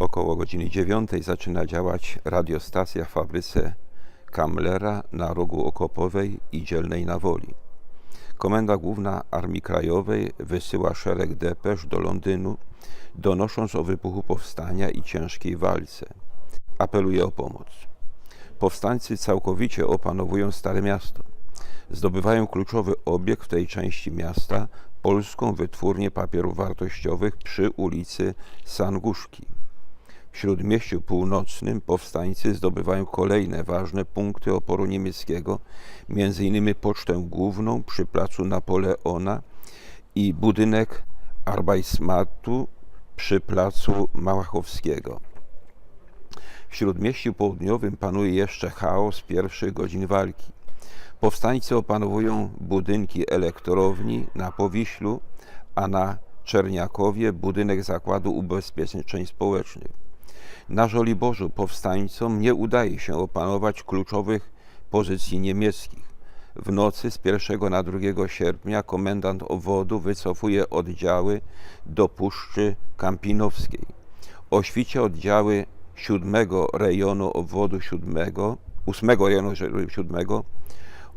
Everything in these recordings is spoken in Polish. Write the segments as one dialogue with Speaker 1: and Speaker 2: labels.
Speaker 1: około godziny 9 zaczyna działać radiostacja w fabryce Kamlera na rogu Okopowej i Dzielnej na Woli. Komenda Główna Armii Krajowej wysyła szereg depesz do Londynu, donosząc o wybuchu powstania i ciężkiej walce. Apeluje o pomoc. Powstańcy całkowicie opanowują Stare Miasto. Zdobywają kluczowy obiekt w tej części miasta, polską wytwórnię papierów wartościowych przy ulicy Sanguszki. W Śródmieściu Północnym powstańcy zdobywają kolejne ważne punkty oporu niemieckiego, m.in. Pocztę Główną przy placu Napoleona i budynek Arbeitsmarktu przy placu Małachowskiego. W Śródmieściu Południowym panuje jeszcze chaos pierwszych godzin walki. Powstańcy opanowują budynki elektrowni na Powiślu, a na Czerniakowie budynek Zakładu Ubezpieczeń Społecznych. Na Żoliborzu powstańcom nie udaje się opanować kluczowych pozycji niemieckich. W nocy z 1 na 2 sierpnia komendant obwodu wycofuje oddziały do Puszczy Kampinowskiej. O świcie oddziały 7 rejonu obwodu 7, 8 rejonu 7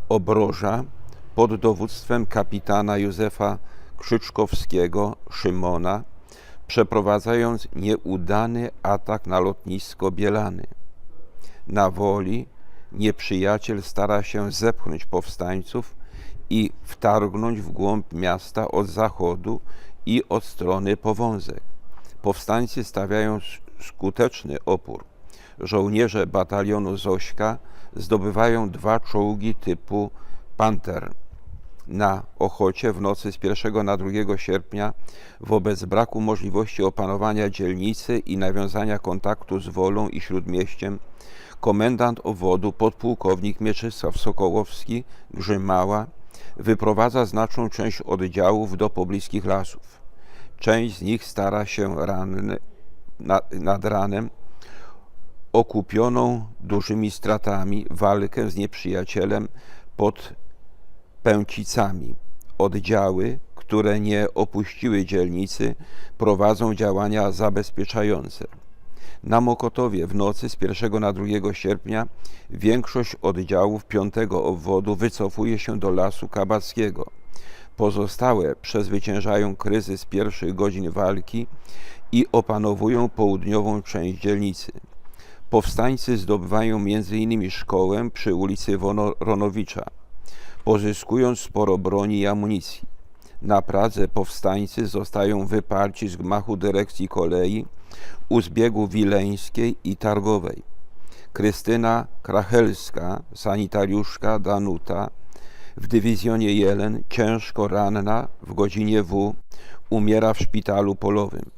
Speaker 1: obroża pod dowództwem kapitana Józefa Krzyczkowskiego Szymona, przeprowadzając nieudany atak na lotnisko Bielany. Na woli nieprzyjaciel stara się zepchnąć powstańców i wtargnąć w głąb miasta od zachodu i od strony powązek. Powstańcy stawiają skuteczny opór. Żołnierze batalionu Zośka zdobywają dwa czołgi typu Panther. Na Ochocie w nocy z 1 na 2 sierpnia wobec braku możliwości opanowania dzielnicy i nawiązania kontaktu z Wolą i Śródmieściem komendant obwodu podpułkownik Mieczysław Sokołowski Grzymała wyprowadza znaczną część oddziałów do pobliskich lasów. Część z nich stara się ranny, nad ranem okupioną dużymi stratami walkę z nieprzyjacielem pod Pęcicami. Oddziały, które nie opuściły dzielnicy, prowadzą działania zabezpieczające. Na Mokotowie w nocy z 1 na 2 sierpnia większość oddziałów 5 obwodu wycofuje się do lasu kabackiego. Pozostałe przezwyciężają kryzys pierwszych godzin walki i opanowują południową część dzielnicy. Powstańcy zdobywają m.in. szkołę przy ulicy Woronowicza, pozyskując sporo broni i amunicji. Na Pradze powstańcy zostają wyparci z gmachu dyrekcji kolei u zbiegu wileńskiej i targowej. Krystyna Krachelska, sanitariuszka Danuta, w dywizjonie Jelen, ciężko ranna w godzinie W, umiera w szpitalu polowym.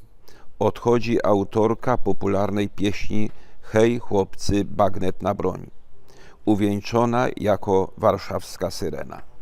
Speaker 1: Odchodzi autorka popularnej pieśni Hej chłopcy, bagnet na broń, uwieńczona jako warszawska syrena.